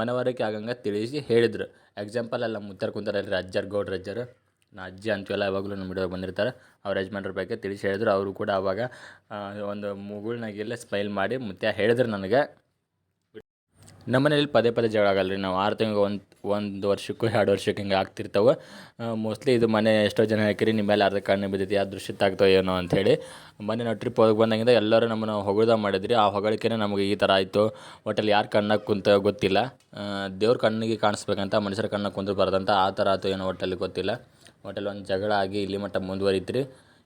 ಮನವರಿಕೆ ಆಗಂಗೆ ತಿಳಿಸಿ ಹೇಳಿದ್ರು. ಎಕ್ಸಾಂಪಲ್ ಎಲ್ಲ ಮುತ್ತಾರ ಕುಂತಾರೆ ಅಜ್ಜರ್ ಗೌಡ್ರ ಅಜ್ಜರು ನಾ ಅಜ್ಜಿ ಅಂತೀವಲ್ಲ ಯಾವಾಗಲೂ ನಮ್ಮ ವಿಡಿಯೋಗೆ ಬಂದಿರ್ತಾರೆ. ಅವ್ರ ಯಜಮಾನ್ರ ಬಗ್ಗೆ ತಿಳಿಸಿ ಹೇಳಿದ್ರು. ಅವರು ಕೂಡ ಆವಾಗ ಆ, ಒಂದು ಮುಗುಳ್ನಾಗೆಲ್ಲ ಸ್ಮೈಲ್ ಮಾಡಿ ಮುತ್ಯ ಹೇಳಿದ್ರು ನನಗೆ. ನಮ್ಮ ಮನೇಲಿ ಪದೇ ಪದೇ ಜಗಳ ಆಗಲ್ಲ ರೀ ನಾವು ಆರು ತಿಂಗಳು ಒಂದು ಒಂದು ವರ್ಷಕ್ಕೂ ಎರಡು ವರ್ಷಕ್ಕೆ ಹಿಂಗೆ ಆಗ್ತಿರ್ತಾವೆ. ಮೋಸ್ಟ್ಲಿ ಇದು ಮನೆ ಎಷ್ಟೋ ಜನ ಹಾಕಿರಿ ನಿಮ್ಮ ಮೇಲೆ ಅರ್ಧ ಕಣ್ಣು ಬಿದ್ದೈತಿ ಯಾವ ದೃಶ್ಯಕ್ಕೆ ಆಗ್ತಾವೆ ಏನೋ ಅಂಥೇಳಿ ಮೊನ್ನೆ ನಾವು ಟ್ರಿಪ್ ಹೋಗಿ ಬಂದಾಗಿಂದ ಎಲ್ಲರೂ ನಮ್ಮನ್ನು ಹೊಗಳ್ದ ಮಾಡಿದ್ರಿ. ಆ ಹೊಗಳಿಕೆನೇ ನಮಗೆ ಈ ಥರ ಆಯಿತು. ಒಟ್ಟಲ್ಲಿ ಯಾರು ಕಣ್ಣಾಗ ಕುಂತ ಗೊತ್ತಿಲ್ಲ. ದೇವ್ರ ಕಣ್ಣಿಗೆ ಕಾಣಿಸ್ಬೇಕಂತ ಮನುಷ್ಯರ ಕಣ್ಣಾಗ ಕುಂದಿರಬಾರ್ದಂತ ಆ ಥರ ಆಯಿತು ಏನೋ ಒಟ್ಟಲ್ಲಿ ಗೊತ್ತಿಲ್ಲ. ಒಟ್ಟಲ್ಲಿ ಒಂದು ಜಗಳ ಆಗಿ ಇಲ್ಲಿ ಮಟ್ಟ ಮುಂದುವರಿತ್ರಿ.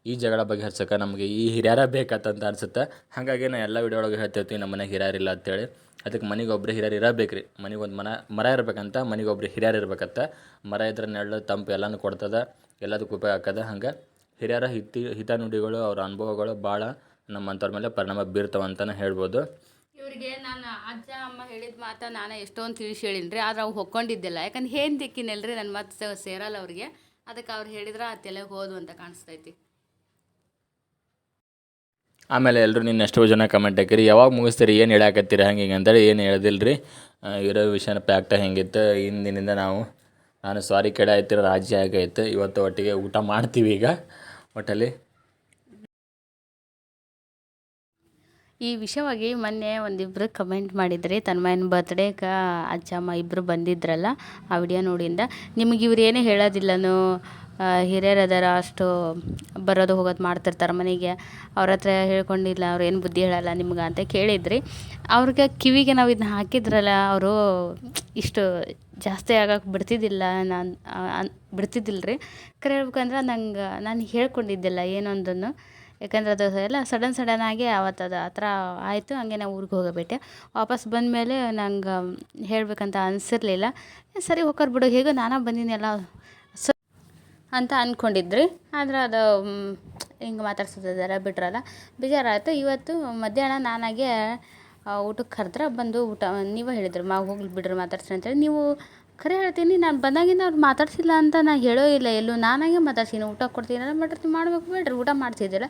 ಈ ಜಗಳ ಬಗೆಹರ್ಸಕ್ಕೆ ನಮಗೆ ಈ ಹಿರಿಯರ ಬೇಕಂತ ಅನ್ಸುತ್ತೆ. ಹಾಗಾಗಿ ನಾ ಎಲ್ಲ ವಿಡಿಯೋ ಒಳಗೆ ಹೇಳ್ತಿರ್ತೀವಿ ನಮ್ಮ ಮನೆಗೆ ಹಿರಿಯರಿಲ್ಲ ಅಂತೇಳಿ. ಅದಕ್ಕೆ ಮನೆಗೆ ಒಬ್ಬರು ಹಿರಿಯರು ಇರಬೇಕು ರೀ ಮನೆಗೆ ಮನ, ಮರ ಇರ್ಬೇಕಂತ ಮನೆಗೆ ಒಬ್ರು ಹಿರಿಯರು ಇರ್ಬೇಕಂತ. ಮರ ಇದ್ರೆ ನೆರಳು ತಂಪು ಎಲ್ಲನೂ ಕೊಡ್ತದೆ. ಎಲ್ಲದಕ್ಕೂ ಉಪಯೋಗ ಆಗ್ತದೆ. ಹಂಗೆ ಹಿರಿಯರ ಹಿತಿ, ಹಿತನುಡಿಗಳು, ಅವ್ರ ಅನುಭವಗಳು ಭಾಳ ನಮ್ಮಂಥವ್ರ ಮೇಲೆ ಪರಿಣಾಮ ಬೀರ್ತಾವ ಅಂತಲೇ ಹೇಳ್ಬೋದು. ಇವರಿಗೆ ನಾನು ಅಜ್ಜ, ಅಮ್ಮ ಹೇಳಿದ ಮಾತು ನಾನು ಎಷ್ಟೊಂದು ತಿಳಿಸಿ ಹೇಳಿನಿ ರೀ ಆದ್ರೆ ಅವು ಹೊಕ್ಕೊಂಡಿದ್ದಿಲ್ಲ. ಯಾಕಂದ್ರೆ ಏನು ದಿಕ್ಕಿನಲ್ರಿ ನನ್ನ ಮತ್ತೆ ಸೇರಲ್ಲ ಅವ್ರಿಗೆ. ಅದಕ್ಕೆ ಅವ್ರು ಹೇಳಿದ್ರೆ ಆ ತಲೆಗೆ ಹೋದು ಅಂತ ಕಾಣಿಸ್ತೈತಿ. ಆಮೇಲೆ ಎಲ್ಲರೂ ನಿನ್ನ ಎಷ್ಟೋ ಜನ ಕಮೆಂಟ್ ಹಾಕಿರಿ. ಯಾವಾಗ ಮುಗಿಸ್ತೀರಿ? ಏನು ಹೇಳಾಕತ್ತೀರಿ? ಹಂಗೆ ಹಿಂಗೆ ಅಂತೇಳಿ ಏನು ಹೇಳ್ದಿಲ್ಲ ರೀ ಇರೋ ವಿಷಯನ ಪ್ಯಾಕ್ಟ ಹೆಂಗಿತ್ತು? ಇಂದಿನಿಂದ ನಾವು, ನಾನು ಸಾರಿ ಕೆಡ ಆಯ್ತಿರೋ ರಾಜ್ಯ ಆಗೈತೆ ಇವತ್ತು ಒಟ್ಟಿಗೆ ಊಟ ಮಾಡ್ತೀವಿ ಈಗ. ಒಟ್ಟಲ್ಲಿ ಈ ವಿಷಯವಾಗಿ ಮೊನ್ನೆ ಒಂದಿಬ್ಬರು ಕಮೆಂಟ್ ಮಾಡಿದ್ರಿ, ತನ್ಮಯನ ಅಜ್ಜ, ಅಮ್ಮ ಇಬ್ಬರು ಬಂದಿದ್ರಲ್ಲ ಆ ವಿಡಿಯೋ ನೋಡಿಂದ, ನಿಮ್ಗೆ ಇವ್ರು ಏನೇ ಹೇಳೋದಿಲ್ಲನೋ ಹಿರಿಯರು ಅದಾರ, ಅಷ್ಟು ಬರೋದು ಹೋಗೋದು ಮಾಡ್ತಿರ್ತಾರೆ ಮನೆಗೆ. ಅವ್ರ ಹತ್ರ ಹೇಳ್ಕೊಂಡಿಲ್ಲ, ಅವ್ರು ಏನು ಬುದ್ಧಿ ಹೇಳಲ್ಲ ನಿಮ್ಗೆ ಅಂತ ಕೇಳಿದ್ರಿ. ಅವ್ರಿಗೆ ಕಿವಿಗೆ ನಾವು ಇದನ್ನ ಹಾಕಿದ್ರಲ್ಲ, ಅವರು ಇಷ್ಟು ಜಾಸ್ತಿ ಆಗಕ್ಕೆ ಬಿಡ್ತಿದ್ದಿಲ್ಲ ನಾನು ಬಿಡ್ತಿದ್ದಿಲ್ಲ ರೀ ಕರೆ ಹೇಳ್ಬೇಕಂದ್ರೆ ನಂಗೆ, ನಾನು ಹೇಳ್ಕೊಂಡಿದ್ದಿಲ್ಲ ಏನೊಂದನ್ನು ಯಾಕಂದ್ರೆ ಅದು ಎಲ್ಲ ಸಡನ್ ಸಡನ್ ಆಗಿ ಅವತ್ತು ಅದು ಆ ಆಯಿತು, ಹಂಗೆ ನಾವು ಊರಿಗೆ ಹೋಗಬೇಟೆ ವಾಪಸ್ ಬಂದಮೇಲೆ ನಂಗೆ ಹೇಳಬೇಕಂತ ಅನಿಸಿರ್ಲಿಲ್ಲ. ಸರಿ ಹೋಕರ್ ಬಿಡು, ಹೇಗೋ ನಾನು ಬಂದಿನಲ್ಲ ಸ ಅಂತ ಅಂದ್ಕೊಂಡಿದ್ರಿ ಆದ್ರೆ ಅದು ಹಿಂಗೆ ಮಾತಾಡ್ಸೋದಿದ್ದಾರೆ ಬಿಟ್ರಲ್ಲ. ಬೇಜಾರಾಯಿತು. ಇವತ್ತು ಮಧ್ಯಾಹ್ನ ನಾನಾಗೆ ಊಟಕ್ಕೆ ಕರೆದ್ರೆ ಬಂದು ಊಟ, ನೀವೇ ಹೇಳಿದ್ರು ಮಾವು ಹೋಗ್ಲಿ ಬಿಡ್ರಿ ಮಾತಾಡ್ಸಿ ಅಂತೇಳಿ. ನೀವು ಖರೆ ಹೇಳ್ತೀನಿ, ನಾನು ಬಂದಾಗಿಂದ ಅವ್ರು ಮಾತಾಡ್ಸಿಲ್ಲ ಅಂತ ನಾ ಹೇಳೋ ಇಲ್ಲ ಎಲ್ಲೂ. ನಾನಾಗೆ ಮಾತಾಡ್ಸೀನಿ ಊಟ ಕೊಡ್ತೀನಲ್ಲ ಮಾಡಿರ್ತೀನಿ ಮಾಡ್ಬೇಕು ಬೇಡ್ರಿ, ಊಟ ಮಾಡ್ತಿದ್ದೀರ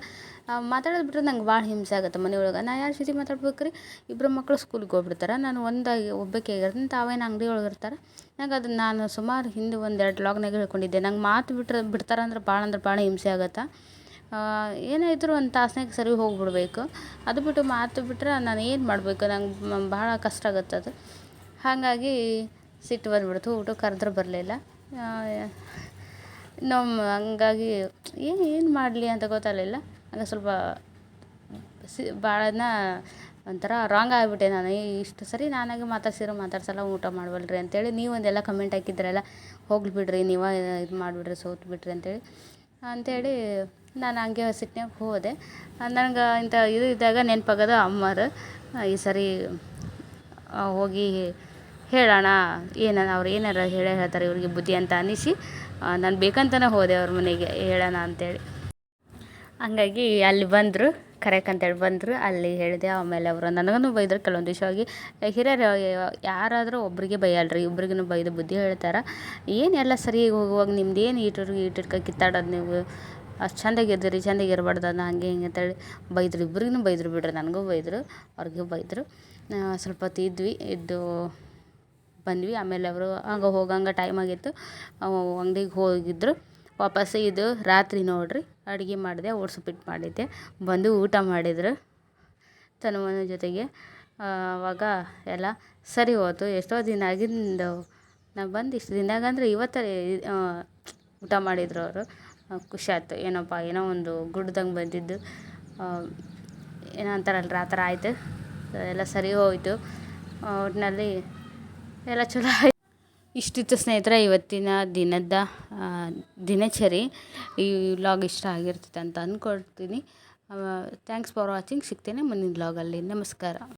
ಮಾತಾಡೋದು ಬಿಟ್ಟರೆ ನಂಗೆ ಭಾಳ ಹಿಂಸೆ ಆಗುತ್ತೆ ಮನೆಯೊಳಗೆ. ನಾ ಯಾರ ಜೊತೆ ಮಾತಾಡ್ಬೇಕು ರೀ ಇಬ್ಬರು ಮಕ್ಕಳು ಸ್ಕೂಲ್ಗೆ ಹೋಗ್ಬಿಡ್ತಾರೆ. ನಾನು ಒಂದಾಗಿ ಒಬ್ಬಕ್ಕೆ ಆಗಿರ್ತೀನಿ ತಾವೇನು ಅಂಗಡಿ ಒಳಗೆ ಇರ್ತಾರೆ. ನಂಗೆ ಅದನ್ನ ನಾನು ಸುಮಾರು ಹಿಂದೆ ಒಂದೆರಡು ಲಾಗ್ನಾಗ ಹೇಳ್ಕೊಂಡಿದ್ದೆ. ನಂಗೆ ಮಾತು ಬಿಟ್ರೆ, ಬಿಡ್ತಾರೆ ಅಂದ್ರೆ ಭಾಳ ಅಂದ್ರೆ ಭಾಳ ಹಿಂಸೆ ಆಗತ್ತೆ. ಏನಾಯಿದ್ರು ಒಂದು ತಾಸ್ನಾಗ ಸರಿ ಹೋಗ್ಬಿಡ್ಬೇಕು. ಅದು ಬಿಟ್ಟು ಮಾತು ಬಿಟ್ಟರೆ ನಾನು ಏನು ಮಾಡಬೇಕು? ನಂಗೆ ಭಾಳ ಕಷ್ಟ ಆಗುತ್ತೆ ಅದು. ಹಾಗಾಗಿ ಸಿಟ್ಟು ಬಂದ್ಬಿಡ್ತು, ಊಟಕ್ಕೆ ಕರೆದ್ರೆ ಬರಲಿಲ್ಲ. ನಮ್ಮ ಹಂಗಾಗಿ ಏನು ಏನು ಮಾಡಲಿ ಅಂತ ಗೊತ್ತಾಗಲಿಲ್ಲ. ಹಂಗೆ ಸ್ವಲ್ಪ ಸಿ ಭಾಳನ ಒಂಥರ ರಾಂಗ್ ಆಗಿಬಿಟ್ಟೆ ನಾನು. ಇಷ್ಟು ಸರಿ ನಾನಾಗೆ ಮಾತಾಡ್ಸಿರೋ, ಮಾತಾಡ್ಸಲ್ಲ, ಊಟ ಮಾಡವಲ್ರಿ ಅಂತೇಳಿ ನೀವು ಒಂದೆಲ್ಲ ಕಮೆಂಟ್ ಹಾಕಿದ್ರಲ್ಲ, ಹೋಗ್ಲಿ ಬಿಡ್ರಿ, ನೀವು ಇದು ಮಾಡಿಬಿಡ್ರಿ, ಸೋತು ಬಿಡ್ರಿ ಅಂತೇಳಿ. ಅಂತೇಳಿ ನಾನು ಹಂಗೆ ಸಿಟ್ನ್ಯಾಗ ಹೋದೆ. ನನಗೆ ಇಂಥ ಇದು ಇದ್ದಾಗ ನೆನಪಾಗೋದು ಅಮ್ಮರು. ಈ ಸರಿ ಹೋಗಿ ಹೇಳೋಣ, ಏನಾನ ಅವ್ರು ಏನಾರ ಹೇಳ ಹೇಳ್ತಾರೆ ಇವ್ರಿಗೆ ಬುದ್ಧಿ ಅಂತ ಅನ್ನಿಸಿ ನಾನು ಬೇಕಂತನೇ ಹೋದೆ ಅವ್ರ ಮನೆಗೆ, ಹೇಳೋಣ ಅಂತೇಳಿ. ಹಂಗಾಗಿ ಅಲ್ಲಿ ಬಂದರು ಕರೆಯಕ್ಕಂತೇಳಿ ಬಂದರು, ಅಲ್ಲಿ ಹೇಳಿದೆ, ಆಮೇಲೆ ಅವರು ನನಗೂ ಬೈದರು, ಕೆಲವೊಂದು ವಿಷಯವಾಗಿ ಹಿರಿಯರು, ಯಾರಾದರೂ ಒಬ್ಬರಿಗೆ ಬೈಯಲ್ರಿ ಇಬ್ಬರಿಗೂ ಬೈದು ಬುದ್ಧಿ ಹೇಳ್ತಾರೆ. ಏನು ಎಲ್ಲ ಸರಿ ಹೋಗುವಾಗ ನಿಮ್ದು ಏನು ಈಟರು ಈಟಿಟ್ಕ ಕಿತ್ತಾಡೋದು ನೀವು? ಅಷ್ಟು ಚಂದಾಗಿದ್ದೀರಿ ಚಂದಾಗಿ ಇರಬಾರ್ದು ಅದನ್ನ ಹಂಗೆ ಹಿಂಗೆ ಅಂತೇಳಿ ಬೈದರು ಇಬ್ಬರಿಗೂ ಬೈದರು ಬಿಡ್ರಿ, ನನಗೂ ಬೈದರು, ಅವ್ರಿಗೂ ಬೈದರು. ಸ್ವಲ್ಪ ಹೊತ್ತು ಇದ್ವಿ, ಇದ್ದು ಬಂದ್ವಿ. ಆಮೇಲೆ ಅವರು ಹಂಗೆ ಹೋಗಂಗೆ ಟೈಮ್ ಆಗಿತ್ತು. ಅಂಗ್ಡಿಗೆ ಹೋಗಿದ್ರು. ವಾಪಸ್ ಇದು ರಾತ್ರಿ ನೋಡಿರಿ. ಅಡುಗೆ ಮಾಡಿದೆ ಓಡಿಸ್ಬಿಟ್ಟು ಮಾಡಿದ್ದೆ. ಬಂದು ಊಟ ಮಾಡಿದ್ರು ತನುವನ ಜೊತೆಗೆ. ಆವಾಗ ಎಲ್ಲ ಸರಿ ಹೋಯ್ತು ಎಷ್ಟೋ ದಿನ ಆಗಿಂದ ನಾವು ಬಂದು ಇಷ್ಟು ದಿನದಾಗ ಅಂದರೆ ಇವತ್ತೇ ಊಟ ಮಾಡಿದ್ರು ಅವರು. ಖುಷಿ ಆಯ್ತು. ಏನಪ್ಪ, ಏನೋ ಒಂದು ಗುಡ್ದಂಗೆ ಬಂದಿದ್ದು. ಏನೋ ಆ ಥರ ಆಯಿತು. ಎಲ್ಲ ಸರಿ ಹೋಯಿತು. ಒಟ್ಟಿನಲ್ಲಿ ಎಲ್ಲ ಚಲೋ ಆಯ್ತು. ಇಷ್ಟಿತ್ತು ಸ್ನೇಹಿತರೆ, ಇವತ್ತಿನ ದಿನದ ದಿನಚರಿ. ಈ ವ್ಲಾಗ್ ಇಷ್ಟ ಆಗಿರ್ತೈತೆ ಅಂತ ಅಂದ್ಕೊಳ್ತೀನಿ ಥ್ಯಾಂಕ್ಸ್ ಫಾರ್ ವಾಚಿಂಗ್ ಸಿಗ್ತೇನೆ ಮುಂದಿನ ವ್ಲಾಗಲ್ಲಿ ನಮಸ್ಕಾರ.